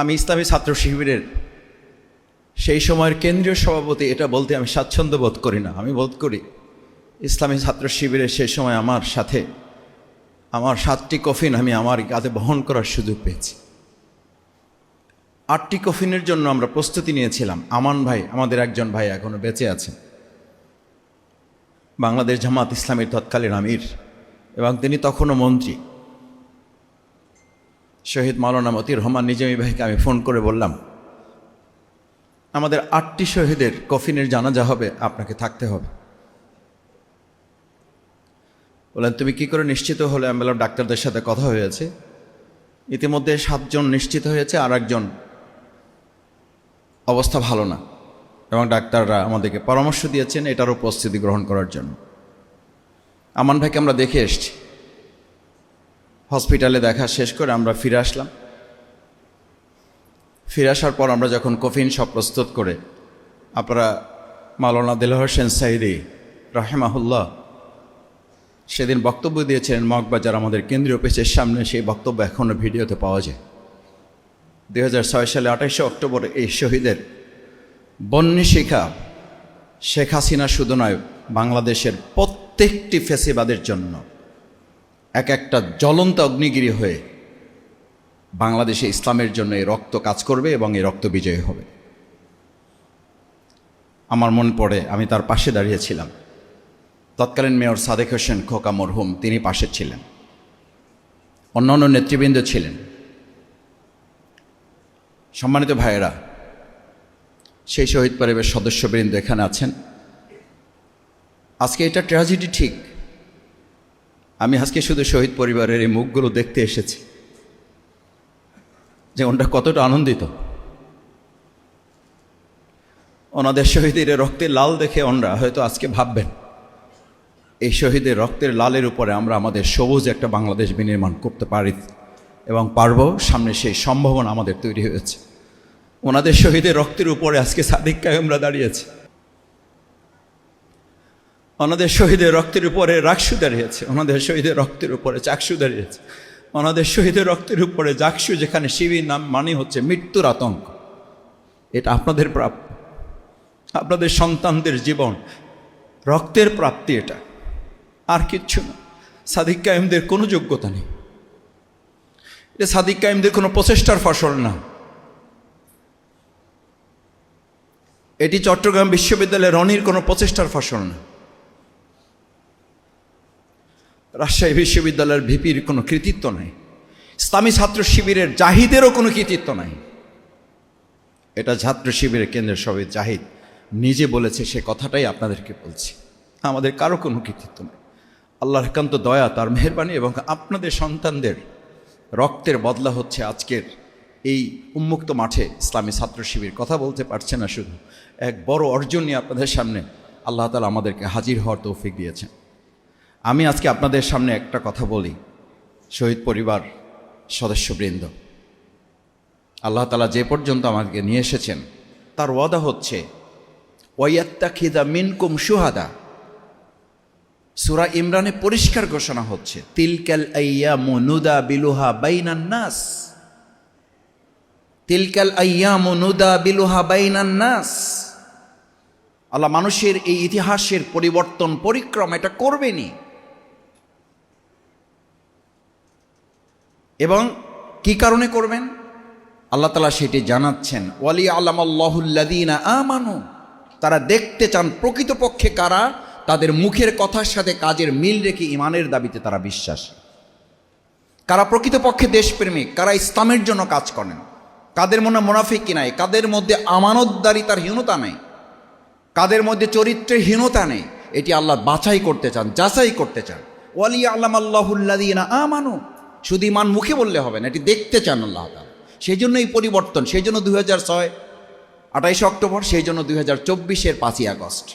আমি ইসলামী ছাত্র শিবিরের সেই সময়ের কেন্দ্রীয় সভাপতি, এটা বলতে আমি স্বাচ্ছন্দ্য বোধ করি না, আমি বোধ করি ইসলামী ছাত্র শিবিরের সেই সময় আমার সাথে, আমার সাতটি কফিন আমি আমার কাঁধে বহন করার সুযোগ পেয়েছি। আটটি কফিনের জন্য আমরা প্রস্তুতি নিয়েছিলাম। আমান ভাই, আমাদের একজন ভাই এখনও বেঁচে আছে। বাংলাদেশ জামাত ইসলামের তৎকালীন আমির এবং তিনি তখনও মন্ত্রী। শহীদ মাওলানা মতির রহমান নিজামী ভাইকে আমি ফোন করে বললাম, আমাদের আটটি শহীদের কফিনের জানাজা হবে, আপনাকে থাকতে হবে। বললেন, তুমি কি করে নিশ্চিত হলে? আমি বললাম, ডাক্তারদের সাথে কথা হয়েছে। ইতিমধ্যে সাতজন নিশ্চিত হয়েছে আর একজন অবস্থা ভালো না এবং ডাক্তাররা আমাদেরকে পরামর্শ দিয়েছেন এটারও প্রস্তুতি গ্রহণ করার জন্য। আমান ভাইকে আমরা দেখে এসছি। হসপিটালে দেখা শেষ করে আমরা ফিরে আসলাম। ফিরে আসার পর আমরা যখন কফিন সব প্রস্তুত করে, আপনারা মালানা দিল হোসেন সাইদি রাহেমাহুল্লাহ সেদিন বক্তব্য দিয়েছিলেন মগবাজার আমাদের কেন্দ্রীয় অফিসের সামনে, সেই বক্তব্য এখনও ভিডিওতে পাওয়া যায়। দু হাজার ছয় সালে আঠাশে অক্টোবর এই শহীদের বন্যী শিখা শেখ হাসিনা শুধু নয়, বাংলাদেশের প্রত্যেকটি ফেসিবাদের জন্য এক একটা জ্বলন্ত অগ্নিগিরি হয়ে বাংলাদেশে ইসলামের জন্য এই রক্ত কাজ করবে এবং এই রক্ত বিজয়ী হবে। আমার মন পড়ে, আমি তার পাশে দাঁড়িয়েছিলাম তৎকালীন মেয়র সাদেক হোসেন খোকা মরহুম, তিনি পাশে ছিলেন। অন্যান্য নেতৃবৃন্দ ছিলেন। সম্মানিত ভাইয়েরা, সেই শহীদ পরিবারের সদস্যবৃন্দ এখানে আছেন। আজকে এটা ট্র্যাজেডি ঠিক। আমি আজকে শুধু শহীদ পরিবারের এই মুখগুলো দেখতে এসেছি। যে ওনটা কতটা আনন্দিত। ওনাদের শহীদের রক্তের লাল দেখে ওনরা হয়তো আজকে ভাববেন, এই শহীদের রক্তের লালের উপরে আমরা আমাদের সবুজ একটা বাংলাদেশ বিনির্মাণ করতে পারি এবং পারব, সামনে সেই সম্ভাবনা আমাদের তৈরি হয়েছে। ওনাদের শহীদের রক্তের উপরে আজকে সাদিক কায়মরা দাঁড়িয়েছে। ওনাদের শহীদের রক্তের উপরে রাকসু দাঁড়িয়েছে ওনাদের শহীদের রক্তের উপরে চাকসু দাঁড়িয়েছে ওনাদের শহীদের রক্তের উপরে জাকসু যেখানে শিবির নাম মানে হচ্ছে মৃত্যুর আতঙ্ক। এটা আপনাদের প্রাপ্য। আপনাদের সন্তানদের জীবন রক্তের প্রাপ্তি এটা। আর কিচ্ছু না। সাদিক কায়েমদের কোনো যোগ্যতা নেই। এটা সাদিক কায়েমদের কোনো প্রচেষ্টার ফসল না। এটি চট্টগ্রাম বিশ্ববিদ্যালয়ের রনির কোনো প্রচেষ্টার ফসল না। রাজশাহী বিশ্ববিদ্যালয়ের ভিপির কোনো কৃতিত্ব নাই। ইসলামী ছাত্র শিবিরের জাহিদেরও কোনো কৃতিত্ব নাই। এটা ছাত্র শিবিরের কেন্দ্রের সবাই জাহিদ নিজে বলেছে, সে কথাটাই আপনাদেরকে বলছি। আমাদের কারও কোনো কৃতিত্ব নেই। আল্লাহর একান্ত দয়া, তার মেহরবানি এবং আপনাদের সন্তানদের রক্তের বদলা হচ্ছে আজকের এই উন্মুক্ত মাঠে ইসলামী ছাত্র শিবির। কথা বলতে পারছে না শুধু, এক বড় অর্জন নিয়ে আপনাদের সামনে আল্লাহ তালা আমাদেরকে হাজির হওয়ার তৌফিক দিয়েছেন। আমি আজকে আপনাদের সামনে একটা কথা বলি, শহীদ পরিবার সদস্যবৃন্দ। আল্লাহ তালা যে পর্যন্ত আমাকে নিয়ে এসেছেন, তার ওয়াদা হচ্ছে ওয়াত্তা খিদা মিনকুম সুহাদা সুরা ইমরানে পরিষ্কার ঘোষণা হচ্ছে, তিলকাল আইয়া মনুদা বিলুহা বাইনান নাস। তিলকাল আইয়া মনুদা বিলুহা বাইনান নাস। আল্লাহ মানুষের এই ইতিহাসের পরিবর্তন, পরিক্রম এটা করবেনি এবং কি কারণে করবেন? আল্লাহ তালা সেটি জানাচ্ছেন ওয়ালি আল্লাহুল্লাদিনা আমানু তারা দেখতে চান প্রকৃতপক্ষে কারা? তাদের মুখের কথার সাথে কাজের মিল রেখে ইমানের দাবিতে তারা বিশ্বাস। কারা প্রকৃতপক্ষে দেশপ্রেমিক? কারা ইসলামের জন্য কাজ করেন? কাদের মনে মোনাফিকি নাই? কাদের মধ্যে আমানতদারিতার হীনতা নেই? কাদের মধ্যে চরিত্রের হীনতা নেই? এটি আল্লাহ বাছাই করতে চান, যাচাই করতে চান। ওয়ালি আল্লাম আল্লাহুল্লাদিনা আমানু শুধু ইমান মুখে বললে হবে না, এটি দেখতে চান আল্লাহ তাআলা। সেই জন্য এই পরিবর্তন সেই জন্য দুই হাজার ছয়, আঠাইশে অক্টোবর সেই জন্য দুই হাজার চব্বিশের পাঁচই আগস্ট।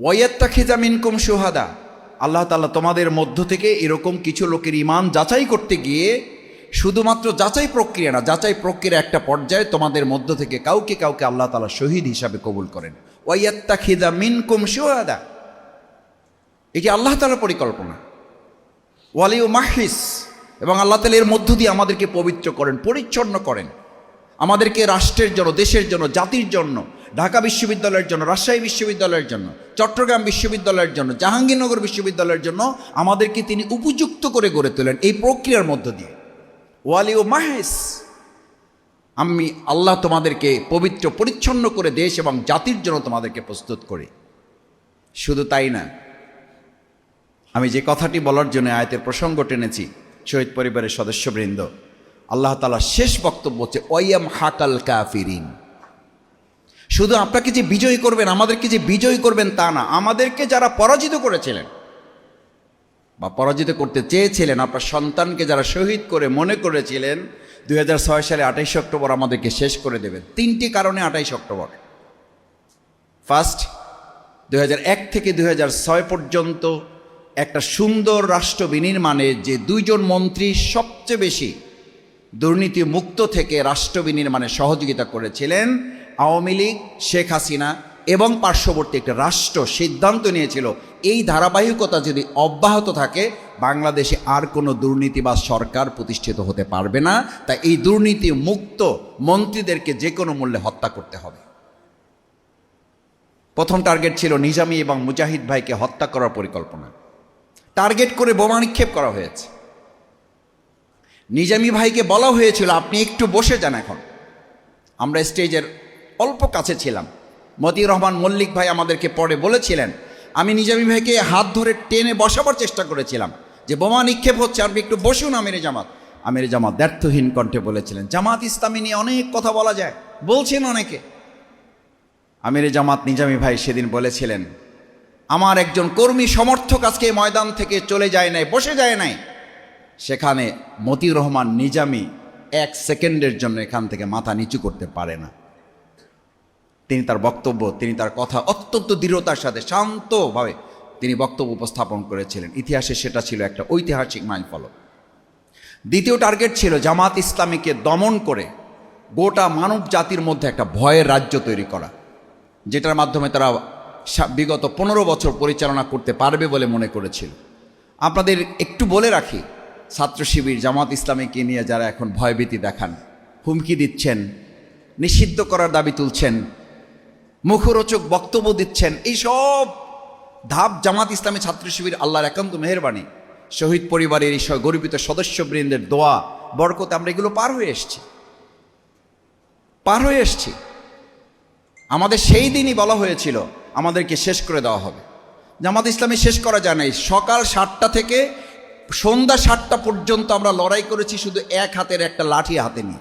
ওয়াত্তা খিজা মিনকুম সুহাদা আল্লাহ তালা তোমাদের মধ্য থেকে এরকম কিছু লোকের ইমান যাচাই করতে গিয়ে শুধুমাত্র যাচাই প্রক্রিয়া না, যাচাই প্রক্রিয়া একটা পর্যায়ে তোমাদের মধ্য থেকে কাউকে কাউকে আল্লাহ তালা শহীদ হিসাবে কবুল করেন। ওয়াত্তা খিদা মিনকুম সুহাদা এটি আল্লাহ তালার পরিকল্পনা। ওয়ালিউ মাহিস, এবং আল্লাহ তালা এর মধ্য দিয়ে আমাদেরকে পবিত্র করেন, পরিচ্ছন্ন করেন। আমাদেরকে রাষ্ট্রের জন্য, দেশের জন্য, জাতির জন্য, ঢাকা বিশ্ববিদ্যালয়ের জন্য, রাজশাহী বিশ্ববিদ্যালয়ের জন্য, চট্টগ্রাম বিশ্ববিদ্যালয়ের জন্য, জাহাঙ্গীরনগর বিশ্ববিদ্যালয়ের জন্য আমাদেরকে তিনি উপযুক্ত করে গড়ে তোলেন এই প্রক্রিয়ার মধ্য দিয়ে। ওয়ালি ও মাহেস, আমি আল্লাহ তোমাদেরকে পবিত্র, পরিচ্ছন্ন করে দেশ এবং জাতির জন্য তোমাদেরকে প্রস্তুত করি। শুধু তাই না আমি যে কথাটি বলার জন্য আয়তের প্রসঙ্গ টেনেছি, শহীদ পরিবারের সদস্যবৃন্দ, আল্লাহ তালা শেষ বক্তব্য হচ্ছে, ওয়াইয়াম হাকাল কাফিরিন। শুধু আপনাকে যে বিজয়ী করবেন, আমাদেরকে যে বিজয়ী করবেন তা না, আমাদেরকে যারা পরাজিত করেছিলেন বা পরাজিত করতে চেয়েছিলেন, আপনার সন্তানকে যারা শহীদ করে মনে করেছিলেন দু হাজার ছয় সালে আঠাইশে অক্টোবর আমাদেরকে শেষ করে দেবেন। তিনটি কারণে আঠাইশ অক্টোবর। ফার্স্ট দু হাজার এক থেকে দু হাজার ছয় পর্যন্ত একটা সুন্দর রাষ্ট্র বিনির্মাণে যে দুইজন মন্ত্রী সবচেয়ে বেশি দুর্নীতি মুক্ত থেকে রাষ্ট্র বিনির্মাণে সহযোগিতা করেছিলেন, আওয়ামী লীগ, শেখ হাসিনা এবং পার্শ্ববর্তী একটা রাষ্ট্র সিদ্ধান্ত নিয়েছিল, এই ধারাবাহিকতা যদি অব্যাহত থাকে, বাংলাদেশে আর কোনো দুর্নীতি বা সরকার প্রতিষ্ঠিত হতে পারবে না। তাই এই দুর্নীতি মুক্ত মন্ত্রীদেরকে যে কোনো মূল্যে হত্যা করতে হবে। প্রথম টার্গেট ছিল নিজামী এবং মুজাহিদ ভাইকে হত্যা করার পরিকল্পনা। টার্গেট করে বোমা নিক্ষেপ করা হয়েছে। নিজামী ভাইকে বলা হয়েছিল, আপনি একটু বসে যান এখন। আমরা স্টেজের অল্প কাছে ছিলাম। মতিউর রহমান মল্লিক ভাই আমাদেরকে পরে বলেছিলেন, আমি নিজামী ভাইকে হাত ধরে টেনে বসাবার চেষ্টা করেছিলাম যে বোমা নিক্ষেপ হচ্ছে, আপনি একটু বসুন আমির জামাত। আমির জামাত ব্যর্থহীন কণ্ঠে বলেছিলেন, জামাত ইসলামী নিয়ে অনেক কথা বলা যায়, বলছেন অনেকে। আমির জামাত নিজামী ভাই সেদিন বলেছিলেন আমার একজন কর্মী সমর্থক আজকে ময়দান থেকে চলে যায় নাই, বসে যায় নাই। সেখানে মতিউর রহমান নিজামী এক সেকেন্ডের জন্য এখান থেকে মাথা নিচু করতে পারে না। তিনি তার বক্তব্য, তিনি তার কথা অত্যন্ত দৃঢ়তার সাথে, শান্তভাবে তিনি বক্তব্য উপস্থাপন করেছিলেন। ইতিহাসে সেটা ছিল একটা ঐতিহাসিক মাইলফলক দ্বিতীয় টার্গেট ছিল জামাত ইসলামীকে দমন করে গোটা মানব জাতির মধ্যে একটা ভয়ের রাজ্য তৈরি করা, যেটার মাধ্যমে তারা বিগত পনেরো বছর পরিচালনা করতে পারবে বলে মনে করেছিল। আপনাদের একটু বলে রাখি, ছাত্র শিবির জামাত ইসলামীকে নিয়ে যারা এখন ভয়ভীতি দেখান, হুমকি দিচ্ছেন, নিষিদ্ধ করার দাবি তুলছেন, মুখরোচক বক্তব্য দিচ্ছেন এইসব ধাপ জামাত ইসলামী ছাত্র শিবির আল্লাহর একান্ত মেহরবানি। শহীদ পরিবারের এই সব গরিবিত সদস্যবৃন্দের দোয়া, বরকতে আমরা এগুলো পার হয়ে এসছি। পার হয়ে এসছি। আমাদের সেই দিনই বলা হয়েছিল আমাদেরকে শেষ করে দেওয়া হবে। জামাত ইসলামী শেষ করা যায় নাই। সকাল সাতটা থেকে সন্ধ্যা সাতটা পর্যন্ত আমরা লড়াই করেছি শুধু এক হাতের একটা লাঠি হাতে নিয়ে।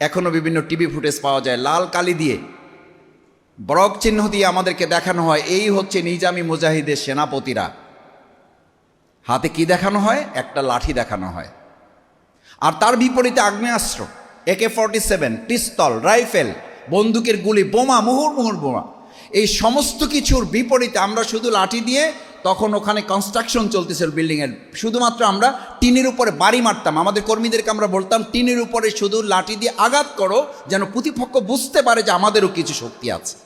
এখনও বিভিন্ন টিভি ফুটেজ পাওয়া যায়, লাল কালি দিয়ে। বরক চিহ্ন দিয়ে আমাদেরকে দেখানো হয়, এই হচ্ছে নিজামি মুজাহিদের সেনাপতিরা। হাতে কি দেখানো হয়? একটা লাঠি দেখানো হয়। আর তার বিপরীতে আগ্নেয়াস্ত্র, একে ফর্টি সেভেন পিস্তল, রাইফেল, বন্দুকের গুলি, বোমা মুহুর মুহুর বোমা। এই সমস্ত কিছুর বিপরীতে আমরা শুধু লাঠি দিয়ে তখন ওখানে কনস্ট্রাকশন চলতেছিল বিল্ডিংয়ের শুধুমাত্র আমরা টিনের উপরে বাড়ি মারতাম। আমাদের কর্মীদেরকে আমরা বলতাম, টিনের উপরে শুধু লাঠি দিয়ে আঘাত করো, যেন প্রতিপক্ষ বুঝতে পারে যে আমাদেরও কিছু শক্তি আছে।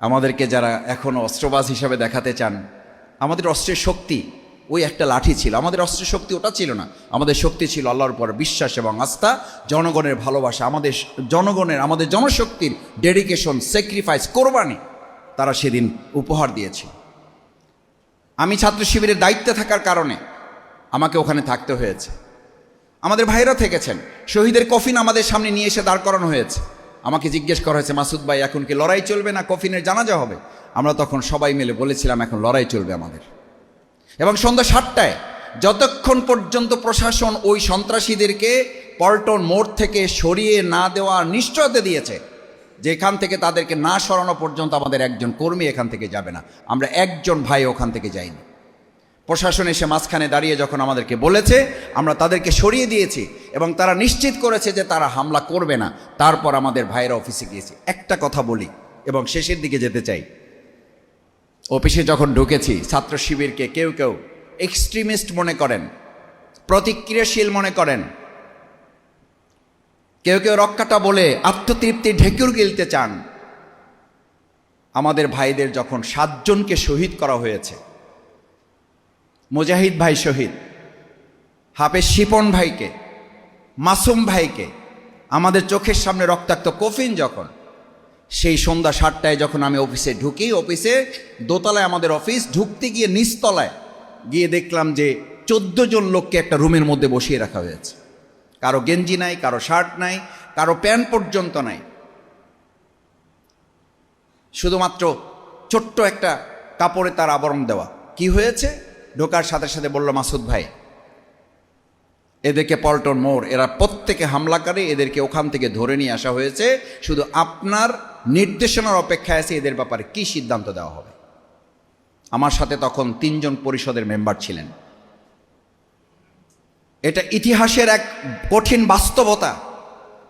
আমাদেরকে যারা এখনও অস্ত্রবাজ হিসাবে দেখাতে চান, আমাদের অস্ত্রের শক্তি ওই একটা লাঠি ছিল। আমাদের অস্ত্র শক্তি ওটা ছিল না। আমাদের শক্তি ছিল আল্লাহর উপর বিশ্বাস এবং আস্থা, জনগণের ভালোবাসা, আমাদের জনগণের, আমাদের জনশক্তির ডেডিকেশন স্যাক্রিফাইস কোরবানি তারা সেদিন উপহার দিয়েছে। আমি ছাত্র শিবিরের দায়িত্বে থাকার কারণে আমাকে ওখানে থাকতে হয়েছে। আমাদের ভাইরা থেকেছেন। শহীদের কফিন আমাদের সামনে নিয়ে এসে দাঁড় করানো হয়েছে। আমাকে জিজ্ঞেস করা হয়েছে, মাসুদ ভাই, এখন কি লড়াই চলবে না? কফিনের জানাজা হবে? আমরা তখন সবাই মিলে বলেছিলাম, এখন লড়াই চলবে আমাদের। এবং সন্ধ্যা সাতটায় যতক্ষণ পর্যন্ত প্রশাসন ওই সন্ত্রাসীদেরকে পল্টন মোড় থেকে সরিয়ে না দেওয়ার নিশ্চয়তা দিয়েছে, যেখান থেকে তাদেরকে না সরানো পর্যন্ত আমাদের একজন কর্মী এখান থেকে যাবে না। আমরা একজন ভাই ওখান থেকে যাইনি। প্রশাসন এসে মাঝখানে দাঁড়িয়ে যখন আমাদেরকে বলেছে, আমরা তাদেরকে সরিয়ে দিয়েছি এবং তারা নিশ্চিত করেছে যে তারা হামলা করবে না। তারপর আমাদের ভাইয়েরা অফিসে গিয়েছে। একটা কথা বলি এবং শেষের দিকে যেতে চাই। অফিসে যখন ঢুকেছি, ছাত্র শিবিরকে কেউ কেউ এক্সট্রিমিস্ট মনে করেন, প্রতিক্রিয়াশীল মনে করেন। কেউ কেউ রক্ষাটা বলে, আত্মতৃপ্তি ঢেকুর গিলতে চান। আমাদের ভাইদের যখন সাতজনকে শহীদ করা হয়েছে, মুজাহিদ ভাই শহীদ, হাফেজ শিপন ভাইকে, মাসুম ভাইকে, আমাদের চোখের সামনে রক্তাক্ত কফিন যখন সেই সন্ধ্যা সাতটায় যখন আমি অফিসে ঢুকি, অফিসে দোতলায় আমাদের অফিস, ঢুকতে গিয়ে নিচতলায় গিয়ে দেখলাম যে চোদ্দ জন লোককে একটা রুমের মধ্যে বসিয়ে রাখা হয়েছে। কারও গেঞ্জি নাই, কারও শার্ট নাই, কারও প্যান্ট পর্যন্ত নাই। শুধুমাত্র ছোট্ট একটা কাপড়ে তার আবরণ দেওয়া। কি হয়েছে? ঢোকার সাথে সাথে বলল, মাসুদ ভাই, এদেরকে পল্টন মোড়, এরা প্রত্যেকে হামলাকারী, এদেরকে ওখান থেকে ধরে নিয়ে আসা হয়েছে। শুধু আপনার নির্দেশনার অপেক্ষায় আছে এদের ব্যাপারে কি সিদ্ধান্ত দেওয়া হবে? আমার সাথে তখন তিনজন পরিষদের মেম্বার ছিলেন। এটা ইতিহাসের এক কঠিন বাস্তবতা।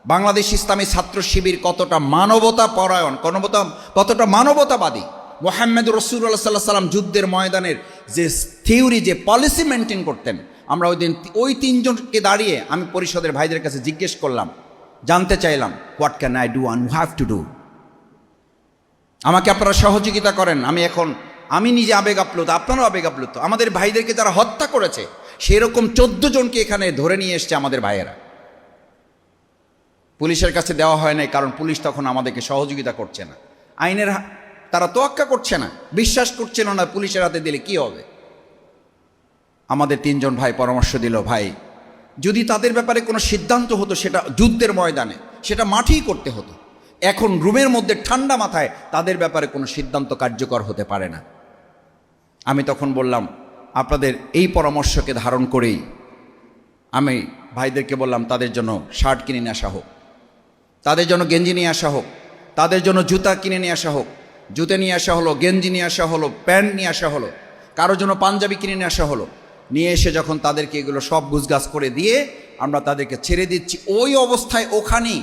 বাংলাদেশ ইসলামী ছাত্র শিবির কতটা মানবতা পরায়ণ, কনবতা, কতটা মানবতাবাদী। মোহাম্মদ রসুল্লাহ সাল্লাহ সাল্লাম যুদ্ধের ময়দানের যে থিওরি, যে পলিসি মেনটেন করতেন, আমরা ওই দিন ওই তিনজনকে দাঁড়িয়ে আমি পরিষদের ভাইদের কাছে জিজ্ঞেস করলাম, জানতে চাইলাম what can I do and have to do আমাকে আপনারা সহযোগিতা করেন। আমি এখন, আমি নিজে আবেগ আপ্লুত আপনারও আবেগ আপ্লুত আমাদের ভাইদেরকে যারা হত্যা করেছে, সেরকম চোদ্দ জনকে এখানে ধরে নিয়ে এসছে আমাদের ভাইয়েরা। পুলিশের কাছে দেওয়া হয় নাই, কারণ পুলিশ তখন আমাদেরকে সহযোগিতা করছে না। আইনের তারা তোয়াক্কা করছে না, বিশ্বাস করছিল না পুলিশের হাতে দিলে কি হবে? আমাদের তিনজন ভাই পরামর্শ দিল, ভাই, যদি তাদের ব্যাপারে কোনো সিদ্ধান্ত হতো, সেটা যুদ্ধের ময়দানে, সেটা মাঠেই করতে হতো। এখন রুমের মধ্যে ঠান্ডা মাথায় তাদের ব্যাপারে কোনো সিদ্ধান্ত কার্যকর হতে পারে না। আমি তখন বললাম, আপনাদের এই পরামর্শকে ধারণ করেই আমি ভাইদেরকে বললাম, তাদের জন্য শার্ট কিনে নিয়ে আসা হোক। তাদের জন্য গেঞ্জি নিয়ে আসা হোক। তাদের জন্য জুতা কিনে নিয়ে আসা হোক। জুতে নিয়ে আসা হলো, গেঞ্জি নিয়ে আসা হলো, প্যান্ট নিয়ে আসা হলো, কারোর জন্য পাঞ্জাবি কিনে নিয়ে আসা হলো। নিয়ে এসে যখন তাদেরকে এগুলো সব গুজগাছ করে দিয়ে আমরা তাদেরকে ছেড়ে দিচ্ছি, ওই অবস্থায় ওখানেই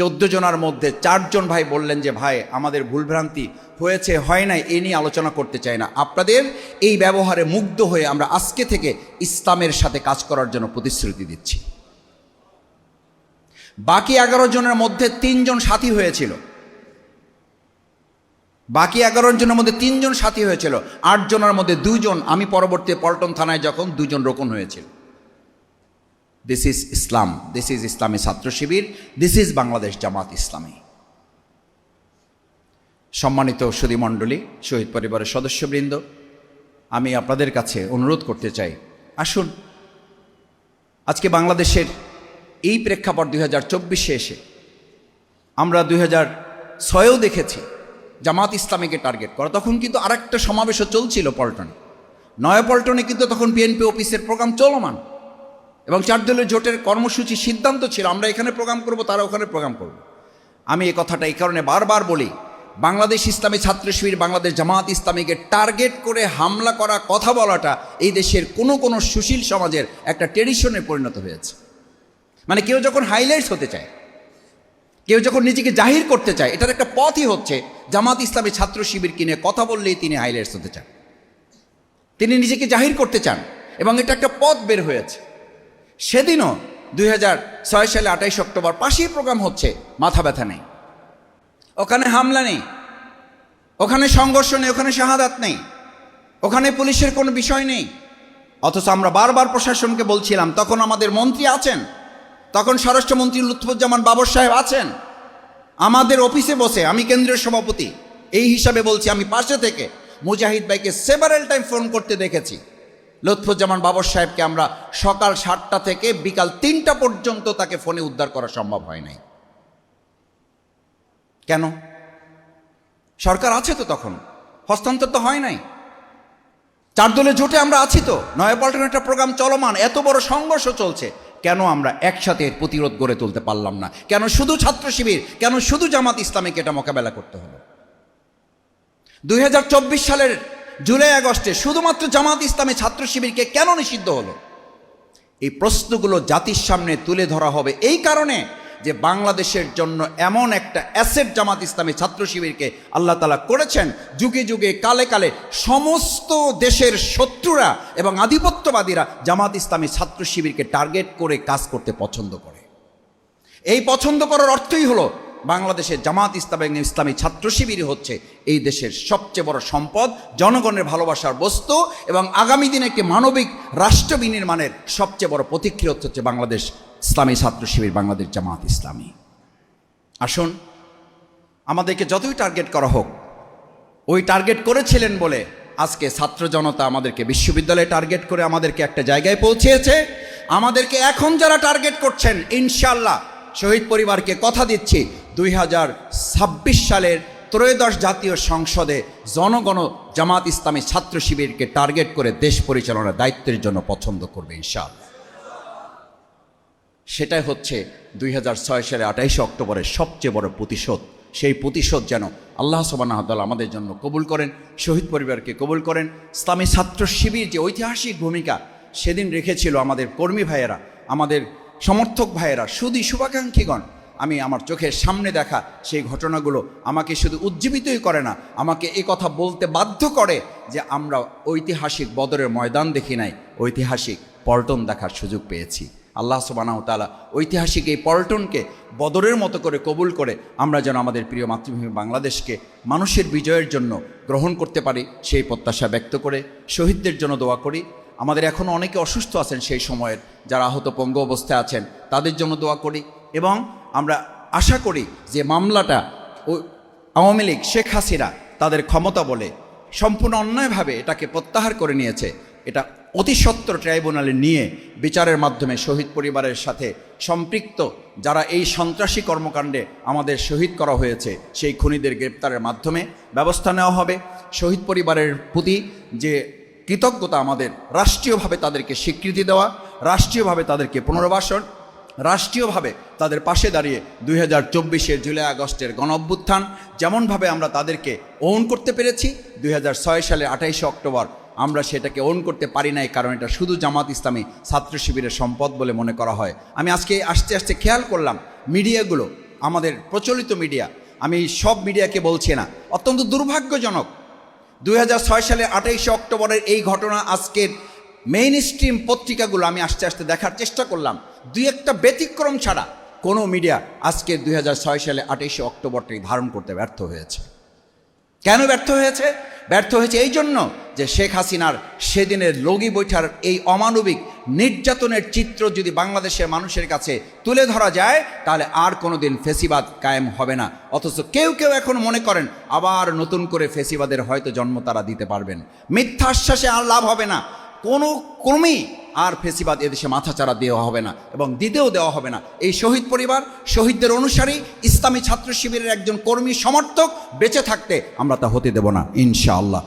চোদ্দ জনের মধ্যে চারজন ভাই বললেন যে, ভাই, আমাদের ভুলভ্রান্তি হয়েছে, হয় নাই, এ নিয়ে আলোচনা করতে চাই না। আপনাদের এই ব্যবহারে মুগ্ধ হয়ে আমরা আজকে থেকে ইসলামের সাথে কাজ করার জন্য প্রতিশ্রুতি দিচ্ছি। বাকি এগারো জনের মধ্যে তিনজন সাথী হয়েছিল। বাকি এগারো জনের মধ্যে তিনজন সাথী হয়েছিল। আট জনের মধ্যে দুজন আমি পরবর্তী পল্টন থানায় যখন দুজন রোকন হয়েছিল। This is Islam this is Islami Chhatra Shibir. This is Bangladesh Jamaat Islami সম্মানিত সুদী মণ্ডলী, শহীদ পরিবারের সদস্যবৃন্দ, আমি আপনাদের কাছে অনুরোধ করতে চাই, আসুন, আজকে বাংলাদেশের এই প্রেক্ষাপট দুই হাজার চব্বিশে এসে আমরা দুই হাজার ছয়েও দেখেছি জামাত ইসলামীকে টার্গেট করা। তখন কিন্তু আরেকটা সমাবেশও চলছিল পল্টনে। নয়া পল্টনে কিন্তু তখন বিএনপি অফিসের প্রোগ্রাম চলমান। এবং চার দলীয় জোটের কর্মসূচি সিদ্ধান্ত ছিল, আমরা এখানে প্রোগ্রাম করব, তারা ওখানে প্রোগ্রাম করব। আমি এই কথাটা এই কারণে বারবার বলি, বাংলাদেশ ইসলামী ছাত্র শিবির, বাংলাদেশ জামাত ইসলামীকে টার্গেট করে হামলা করা কথা বলাটা এই দেশের কোনো কোনো সুশীল সমাজের একটা ট্রেডিশনে পরিণত হয়েছে। মানে কেউ যখন হাইলাইটস হতে চায়, কেউ যখন নিজেকে জাহির করতে চায়, এটার একটা পথই হচ্ছে জামাত ইসলামী ছাত্র শিবির কিনে কথা বললেই তিনি হাইলাইটস হতে চান। তিনি নিজেকে জাহির করতে চান এবং এটা একটা পথ বের হয়েছে। সেদিনও দুই হাজার ছয় সালে আঠাইশ অক্টোবর পাশেই প্রোগ্রাম হচ্ছে, মাথা ব্যথা নেই। ওখানে হামলা নেই, ওখানে সংঘর্ষ নেই, ওখানে শাহাদাত নেই, ওখানে পুলিশের কোনো বিষয় নেই। অথচ আমরা বারবার প্রশাসনকে বলছিলাম, তখন আমাদের মন্ত্রী আছেন, তখন স্বরাষ্ট্রমন্ত্রী লুৎফুজ্জামান বাবর সাহেব আছেন, আমাদের অফিসে বসে, আমি কেন্দ্রীয় সভাপতি, এই হিসাবে বলছি, আমি পাশে থেকে মুজাহিদ ভাইকে সেভারেল টাইম ফোন করতে দেখেছি। লুৎফুজ্জামান বাবর সাহেবকে আমরা সকাল সাতটা থেকে বিকাল তিনটা পর্যন্ত তাকে ফোনে উদ্ধার করা সম্ভব হয় নাই। কেন? সরকার আছে তো তখন। হস্তান্তর তো হয় নাই। চার দলে জোটে আমরা আছি তো। নয়াপল্টন একটা প্রোগ্রাম চলমান, এত বড় সংঘর্ষ চলছে। কেন আমরা একসাথে প্রতিরোধ গড়ে তুলতে পারলাম না? কেন শুধু ছাত্র শিবির, কেন শুধু জামাত ইসলামীকে এটা মোকাবেলা করতে হলো? দুই হাজার চব্বিশ সালের জুলাই আগস্টে শুধুমাত্র জামাত ইসলামী ছাত্র শিবিরকে কেন নিষিদ্ধ হলো? এই প্রশ্নগুলো জাতির সামনে তুলে ধরা হবে এই কারণে যে বাংলাদেশের জন্য এমন একটা অ্যাসেট জামাত ইসলামী ছাত্র শিবিরকে আল্লাহ তালা করেছেন, যুগে যুগে, কালে কালে সমস্ত দেশের শত্রুরা এবং আধিপত্যবাদীরা জামাত ইসলামী ছাত্র শিবিরকে টার্গেট করে কাজ করতে পছন্দ করে। এই পছন্দ করার অর্থই হলো বাংলাদেশের জামাত ইসলাম ইসলামী ছাত্র শিবিরই হচ্ছে এই দেশের সবচেয়ে বড় সম্পদ, জনগণের ভালোবাসার বস্তু এবং আগামী দিনে একটি মানবিক রাষ্ট্র বিনির্মাণের সবচেয়ে বড় প্রতিক্রিয়া হচ্ছে বাংলাদেশ ইসলামী ছাত্র শিবির, বাংলাদেশ জামাত ইসলামী। আসুন, আমাদেরকে যতই টার্গেট করা হোক, ওই টার্গেট করেছিলেন বলে আজকে ছাত্র জনতা আমাদেরকে বিশ্ববিদ্যালয়ে টার্গেট করে আমাদেরকে একটা জায়গায় পৌঁছেছে। আমাদেরকে এখন যারা টার্গেট করছেন ইনশাল্লাহ শহীদ পরিবারকে কথা দিচ্ছি দুই হাজার ছাব্বিশ সালের ত্রয়োদশ জাতীয় সংসদে জনগণ জামাত ইসলামী ছাত্র শিবিরকে টার্গেট করে দেশ পরিচালনার দায়িত্বের জন্য পছন্দ করবে ইনশাআল্লাহ। সেটাই হচ্ছে দুই হাজার ছয় সালে আঠাইশে অক্টোবরের সবচেয়ে বড় প্রতিশোধ। সেই প্রতিশোধ যেন আল্লাহ সবানাহতাল আমাদের জন্য কবুল করেন, শহীদ পরিবারকে কবুল করেন, ইসলামী ছাত্র শিবির যে ঐতিহাসিক ভূমিকা সেদিন রেখেছিল আমাদের কর্মী ভাইয়েরা, আমাদের সমর্থক ভাইয়েরা শুধু শুভাকাঙ্ক্ষীগণ আমি আমার চোখের সামনে দেখা সেই ঘটনাগুলো আমাকে শুধু উজ্জীবিতই করে না, আমাকে এ কথা বলতে বাধ্য করে যে আমরা ঐতিহাসিক বদরের ময়দান দেখি নাই, ঐতিহাসিক পল্টন দেখার সুযোগ পেয়েছি। আল্লাহ সুবানাহতালা ঐতিহাসিক এই পল্টনকে বদরের মতো করে কবুল করে আমরা যেন আমাদের প্রিয় মাতৃভূমি বাংলাদেশকে মানুষের বিজয়ের জন্য গ্রহণ করতে পারি, সেই প্রত্যাশা ব্যক্ত করে শহীদদের জন্য দোয়া করি। আমাদের এখনও অনেকে অসুস্থ আছেন সেই সময়ের, যারা আহত পঙ্গ অবস্থায় আছেন, তাদের জন্য দোয়া করি এবং আমরা আশা করি যে মামলাটা ও আওয়ামী লীগ, শেখ হাসিনা তাদের ক্ষমতা বলে সম্পূর্ণ অন্যায়ভাবে এটাকে প্রত্যাহার করে নিয়েছে। এটা অতি সত্বর ট্রাইব্যুনালে নিয়ে বিচারের মাধ্যমে শহীদ পরিবারের সাথে সম্পৃক্ত যারা এই সন্ত্রাসী কর্মকাণ্ডে আমাদের শহীদ করা হয়েছে, সেই খুনিদের গ্রেপ্তারের মাধ্যমে ব্যবস্থা নেওয়া হবে। শহীদ পরিবারের প্রতি যে কৃতজ্ঞতা আমাদের, রাষ্ট্রীয়ভাবে তাদেরকে স্বীকৃতি দেওয়া, রাষ্ট্রীয়ভাবে তাদেরকে পুনর্বাসন রাষ্ট্রীয়ভাবে তাদের পাশে দাঁড়িয়ে দুই হাজার চব্বিশের জুলাই আগস্টের গণ অভ্যুত্থান যেমনভাবে আমরা তাদেরকে ওন করতে পেরেছি, দুই হাজার ছয় সালে আঠাইশে অক্টোবর আমরা সেটাকে ওন করতে পারি নাই কারণ এটা শুধু জামাত ইসলামী ছাত্র শিবিরের সম্পদ বলে মনে করা হয়। আমি আজকে আস্তে আস্তে খেয়াল করলাম, মিডিয়াগুলো, আমাদের প্রচলিত মিডিয়া, আমি সব মিডিয়াকে বলছি না, অত্যন্ত দুর্ভাগ্যজনক। দুই হাজার ছয় সালে আঠাইশে অক্টোবরের এই ঘটনা আজকের মেইন স্ট্রিম পত্রিকাগুলো আমি আস্তে আস্তে দেখার চেষ্টা করলাম। দুই একটা ব্যতিক্রম ছাড়া কোনো মিডিয়া আজকে দুই সালে আঠাইশে অক্টোবরটি ধারণ করতে ব্যর্থ হয়েছে। কেন ব্যর্থ হয়েছে? ব্যর্থ হয়েছে এই জন্য যে শেখ হাসিনার সেদিনের লগি বৈঠার এই অমানবিক নির্যাতনের চিত্র যদি বাংলাদেশের মানুষের কাছে তুলে ধরা যায়, তাহলে আর কোনো দিন ফেসিবাদ কায়েম হবে না। অথচ কেউ কেউ এখন মনে করেন, আবার নতুন করে ফেসিবাদের হয়তো জন্ম তারা দিতে পারবেন। মিথ্যা আশ্বাসে আর লাভ হবে না। কোনো ক্রমেই আর ফেসিবাদ এদেশে মাথাচাড়া দেওয়া হবে না এবং দিতেও দেওয়া হবে না। এই শহীদ পরিবার শহীদদের অনুসারী ইসলামী ছাত্র শিবিরের একজন কর্মী সমর্থক বেঁচে থাকতে আমরা তা হতে দেব না, ইনশাআল্লাহ।